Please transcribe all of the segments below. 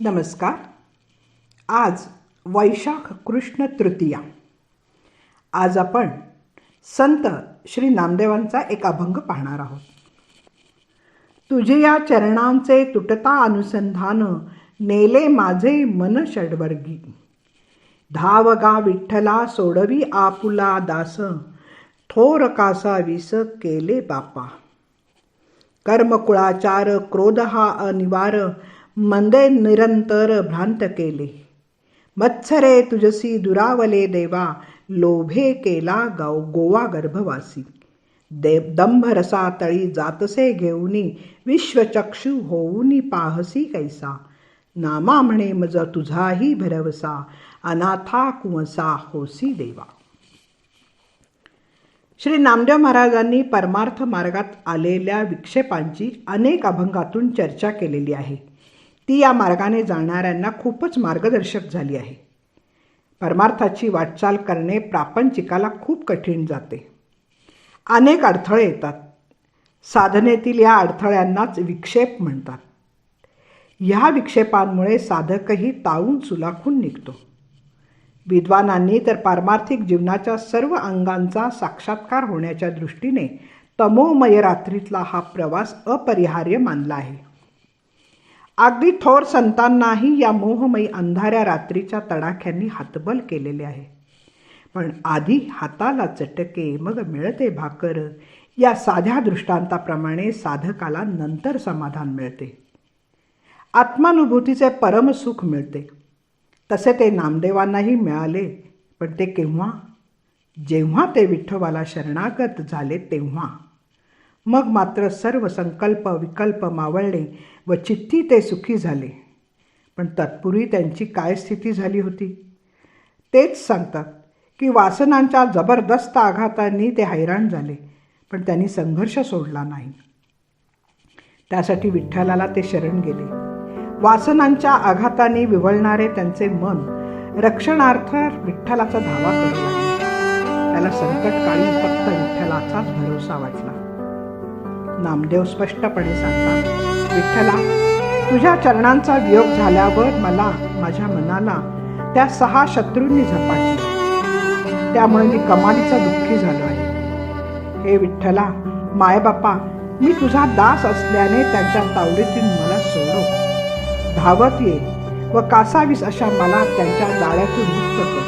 नमस्कार. आज वैशाख कृष्ण तृतीया. आज आपण संत श्री नामदेवांचा एक अभंग पाहणार आहोत. तुझे या चरणांचे तुटता अनुसंधान नेले माझे मन षडवर्गी. धावगा विठ्ठला सोडवी आपुला दास थोर कासा विस केले बापा. कर्मकुळाचार क्रोध हा अनिवार मंदे निरंतर भ्रांत केले. मत्सरे तुझसी दुरावले देवा लोभे केला गाव गोवा गर्भवासी. दे दंभ रसा तळी जातसे घेऊनी विश्वचक्षु होऊनी पाहसी कैसा. नामा म्हणे मज तुझाही भरवसा अनाथा कुंवसा होसी देवा. श्री नामदेव महाराजांनी परमार्थ मार्गात आलेल्या विक्षेपांची अनेक अभंगातून चर्चा केलेली आहे. ती या मार्गाने जाणाऱ्यांना खूपच मार्गदर्शक झाली आहे. परमार्थाची वाटचाल करणे प्रापंचिकाला खूप कठीण जाते. अनेक अडथळे येतात. साधनेतील या अडथळ्यांनाच विक्षेप म्हणतात. ह्या विक्षेपांमुळे साधकही ताऊन सुलाखून निघतो. विद्वानांनी तर पारमार्थिक जीवनाच्या सर्व अंगांचा साक्षात्कार होण्याच्या दृष्टीने तमोमय रात्रीतला हा प्रवास अपरिहार्य मानला आहे. अगदी थोर संतांनाही या मोहमयी अंधाऱ्या रात्रीच्या तडाख्यांनी हातबल केलेले आहे. पण आधी हाताला चटके मग मिळते भाकर. या साध्या दृष्टांताप्रमाणे साधकाला नंतर समाधान मिळते. आत्मानुभूतीचे परमसुख मिळते. तसे ते नामदेवांनाही मिळाले पण ते केव्हा? जेव्हा ते विठ्ठवाला शरणागत झाले तेव्हा. मग मात्र सर्व संकल्प विकल्प मावळले व चित्ती ते सुखी झाले. पण तत्पूर्वी त्यांची काय स्थिती झाली होती? तेच सांगतात की वासनांच्या जबरदस्त आघातांनी ते हैराण झाले पण त्यांनी संघर्ष सोडला नाही. त्यासाठी विठ्ठलाला ते शरण गेले. वासनांच्या आघाताने विवळणारे त्यांचे मन रक्षणार्थ विठ्ठलाचा धावा करू लागले. त्याला संकटकाळी फक्त विठ्ठलाचाच भरोसा वाटला. नामदेव स्पष्टपणे सांगतात विठ्ठला तुझ्या चरणांचा वियोग झाल्यावर मला माझ्या मनाला त्या सहा शत्रूंनी झपाटले. त्यामुळे मी कमालीचा दुःखी झालो आहे. हे विठ्ठला मायबापा मी तुझा दास असल्याने त्यांच्या तावडीतून मला सोडव. धावत ये व कासावीस अशा मला त्यांच्या जाळ्यातून मुक्त कर.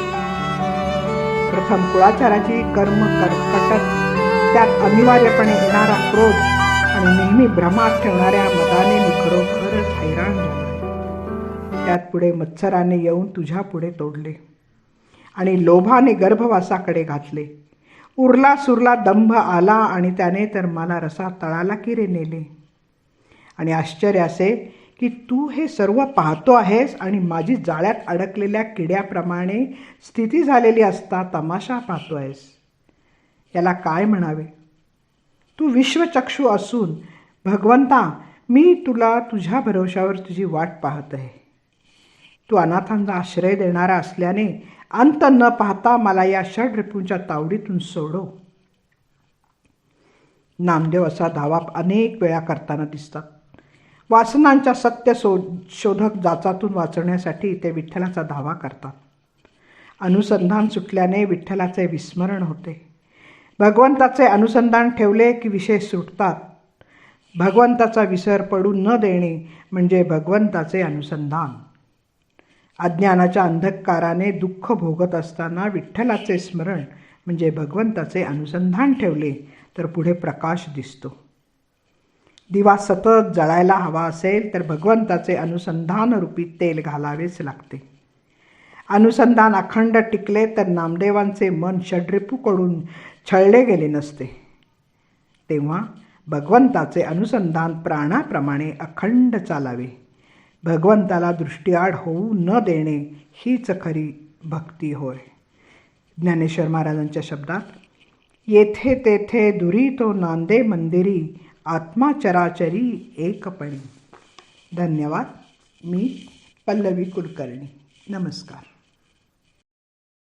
प्रथम कुळाचाराची कर्म कर्कटत त्यात अनिवार्यपणे येणारा क्रोध आणि नेहमी भ्रमात ठेवणाऱ्या मदाने मी खरोखरच हैराण झालो. त्यात पुढे मत्सराने येऊन तुझ्या पुढे तोडले आणि लोभाने गर्भवासाकडे घातले. उरला सुरला दंभ आला आणि त्याने तर मला रसा तळाला किरे नेले. आणि आश्चर्य असे की तू हे सर्व पाहतो आहेस आणि माझी जाळ्यात अडकलेल्या किड्याप्रमाणे स्थिती झालेली असता तमाशा पाहतो आहेस. याला काय म्हणावे? तू विश्वचक्षू असून भगवंता मी तुला तुझ्या भरवशावर तुझी वाट पाहत आहे. तू अनाथांचा आश्रय देणारा असल्याने अंत न पाहता मला या षड रिपूंच्या तावडीतून सोडो नामदेव असा धावा अनेक वेळा करताना दिसतात. वासनांच्या सत्य शो शोधक जाचातून वाचवण्यासाठी ते विठ्ठलाचा धावा करतात. अनुसंधान सुटल्याने विठ्ठलाचे विस्मरण होते. भगवंताचे अनुसंधान ठेवले की विषय सुटतात. भगवंताचा विसर पडू न देणे म्हणजे भगवंताचे अनुसंधान. अज्ञानाच्या अंधकाराने दुःख भोगत असताना विठ्ठलाचे स्मरण म्हणजे भगवंताचे अनुसंधान ठेवले तर पुढे प्रकाश दिसतो. दिवा सतत जळायला हवा असेल तर भगवंताचे अनुसंधान रूपी तेल घालावेच लागते. अनुसंधान अखंड टिकले तर नामदेवांचे मन षड्रिपूकडून छळले गेले नसते. तेव्हा भगवंताचे अनुसंधान प्राणाप्रमाणे अखंड चालावे. भगवंताला दृष्टीआड होऊ न देणे हीच खरी भक्ती होय. ज्ञानेश्वर महाराजांच्या शब्दात येथे तेथे दुरी तो नांदे मंदिरी आत्मा चराचरी एकपणी. धन्यवाद. मी पल्लवी कुलकर्णी. नमस्कार.